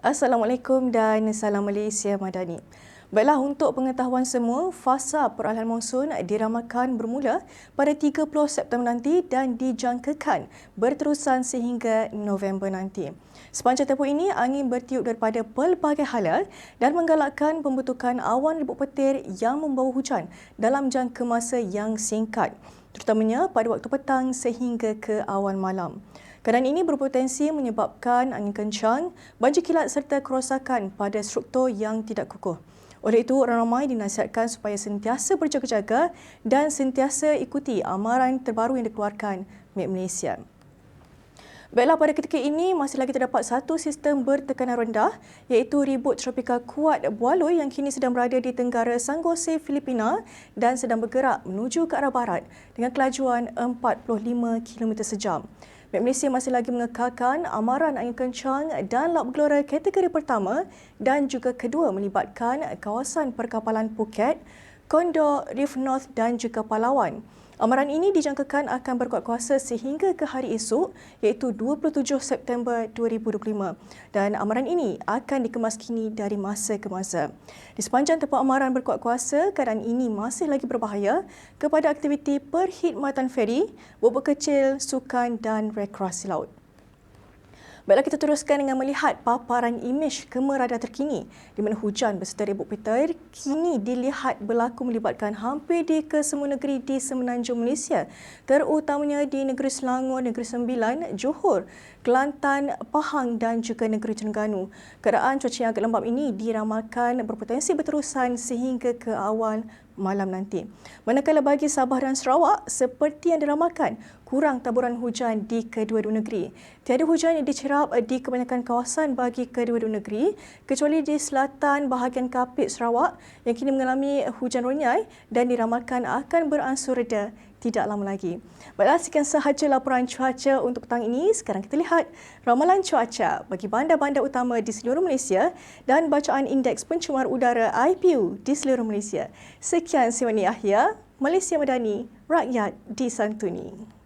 Assalamualaikum dan salam Malaysia Madani. Baiklah untuk pengetahuan semua, fasa peralihan monsun diramalkan bermula pada 30 September nanti dan dijangkakan berterusan sehingga November nanti. Sepanjang tempoh ini, angin bertiup daripada pelbagai hala dan menggalakkan pembentukan awan ribut petir yang membawa hujan dalam jangka masa yang singkat, terutamanya pada waktu petang sehingga ke awal malam. Keadaan ini berpotensi menyebabkan angin kencang, banjir kilat serta kerosakan pada struktur yang tidak kukuh. Oleh itu, orang ramai dinasihatkan supaya sentiasa berjaga-jaga dan sentiasa ikuti amaran terbaru yang dikeluarkan MIT Malaysia. Baiklah, pada ketika ini masih lagi terdapat satu sistem bertekanan rendah iaitu ribut tropika kuat Bualoy yang kini sedang berada di tenggara Sanggose, Filipina dan sedang bergerak menuju ke arah barat dengan kelajuan 45 km sejam. Bank Malaysia masih lagi mengekalkan amaran angin kencang dan lap gelora kategori pertama dan juga kedua melibatkan kawasan perkapalan Phuket, Kondor, Reef North dan juga Palawan. Amaran ini dijangkakan akan berkuat kuasa sehingga ke hari esok iaitu 27 September 2025 dan amaran ini akan dikemaskini dari masa ke masa. Di sepanjang tempoh amaran berkuat kuasa, keadaan ini masih lagi berbahaya kepada aktiviti perkhidmatan feri, bubuk kecil, sukan dan rekreasi laut. Baiklah kita teruskan dengan melihat paparan imej kemerada terkini di mana hujan berserta ribut petir kini dilihat berlaku melibatkan hampir di kesemua negeri di semenanjung Malaysia terutamanya di negeri Selangor, Negeri Sembilan, Johor, Kelantan, Pahang dan juga negeri Terengganu. Keadaan cuaca yang agak lembap ini diramalkan berpotensi berterusan sehingga ke awal malam nanti. Manakala bagi Sabah dan Sarawak, seperti yang diramalkan, kurang taburan hujan di kedua-dua negeri. Tiada hujan yang dicerap di kebanyakan kawasan bagi kedua-dua negeri, kecuali di selatan bahagian Kapit Sarawak yang kini mengalami hujan ronyai dan diramalkan akan beransur reda tidak lama lagi. Baiklah, sekian sahaja laporan cuaca untuk petang ini. Sekarang kita lihat ramalan cuaca bagi bandar-bandar utama di seluruh Malaysia dan bacaan indeks pencemar udara IPU di seluruh Malaysia. Sekian Siwani Ahya, Malaysia Madani, Rakyat Disantuni.